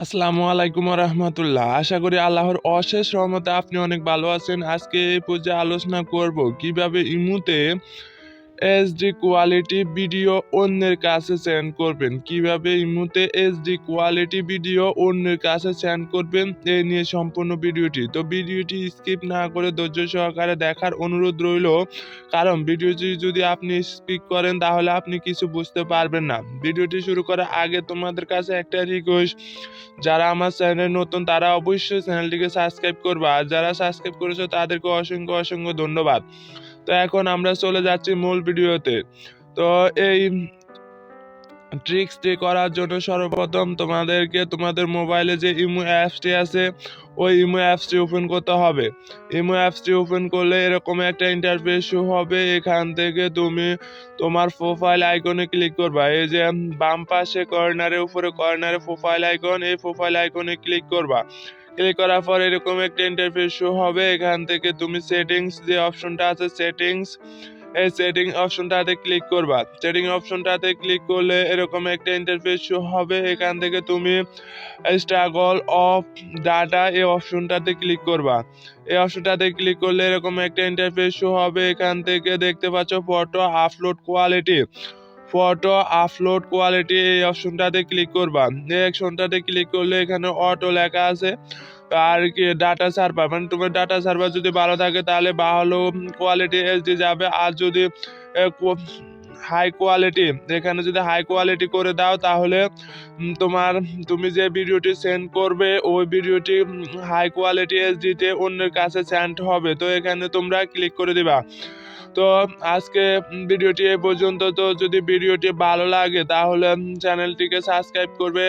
আসসালামু আলাইকুম রহমতুল্লাহ আশা করি আল্লাহর অশেষ রহমতে আপনি অনেক ভালো আছেন। আজকে এই পর্যায়ে আলোচনা করব কীভাবে ইমুতে এইচডি কোয়ালিটি ভিডিও অন্যের কাছে সেন্ড করবেন। কীভাবে ইমুতে এইচডি কোয়ালিটি ভিডিও অন্যের কাছে সেন্ড করবেন এই নিয়ে সম্পূর্ণ ভিডিওটি। তো ভিডিওটি স্কিপ না করে ধৈর্য সহকারে দেখার অনুরোধ রইল, কারণ ভিডিওটি যদি আপনি স্কিপ করেন, তাহলে আপনি কিছু বুঝতে পারবেন না। ভিডিওটি শুরু করার আগে তোমাদের কাছে একটা রিকোয়েস্ট যারা আমার চ্যানেল নতুন, তারা অবশ্যই চ্যানেলটিকে সাবস্ক্রাইব করবা। আর যারা সাবস্ক্রাইব করেছ, তাদেরকে অসংখ্য অসংখ্য ধন্যবাদ। তো এখন আমরা চলে যাচ্ছি মূল ভিডিওতে। তো এই ট্রিক্সটি করার জন্য সর্বপ্রথম তোমাদেরকে তোমাদের মোবাইলে যে ইমো অ্যাপসটি আছে, ওই ইমো অ্যাপসটি ওপেন করতে হবে। ইমো অ্যাপসটি ওপেন করলে এরকম একটা ইন্টারফেস হবে। এখান থেকে তুমি তোমার প্রোফাইল আইকনে ক্লিক করবা। এই যে বাম পাশে কর্নারের উপরে কর্নারে প্রোফাইল আইকন এই প্রোফাইল আইকনে ক্লিক করবা। ক্লিক করার পর এরকম একটা ইন্টারফেস শো হবে। এখান থেকে তুমি সেটিংস যে অপশনটা আছে সেটিংস এই সেটিং অপশনটাতে ক্লিক করবা। সেটিং অপশনটাতে ক্লিক করলে এরকম একটা ইন্টারফেস শো হবে। এখান থেকে তুমি স্ট্রাগল অফ ডাটা এই অপশনটাতে ক্লিক করবা। এই অপশনটাতে ক্লিক করলে এরকম একটা ইন্টারফেস শো হবে। এখান থেকে দেখতে পাচ্ছ photo upload quality photo upload quality এই অপশনটাতে ক্লিক করবা। এই অপশনটাতে ক্লিক করলে এখানে অটো লেখা আছে। আর কি ডাটা সার্ভার মানে তোমার ডাটা সার্ভার যদি ভালো থাকে তাহলে ভালো কোয়ালিটি এসডি যাবে। আর যদি হাই কোয়ালিটি এখানে যদি হাই কোয়ালিটি করে দাও তাহলে তোমার, তুমি যে ভিডিওটি সেন্ড করবে, ওই ভিডিওটি হাই কোয়ালিটি এসডিতে অন্যের কাছে সেন্ড হবে। তো এখানে তোমরা ক্লিক করে দিবা। তো আজকে ভিডিওটি এ পর্যন্ত। তো যদি ভিডিওটি ভালো লাগে তাহলে চ্যানেলটিকে সাবস্ক্রাইব করবে।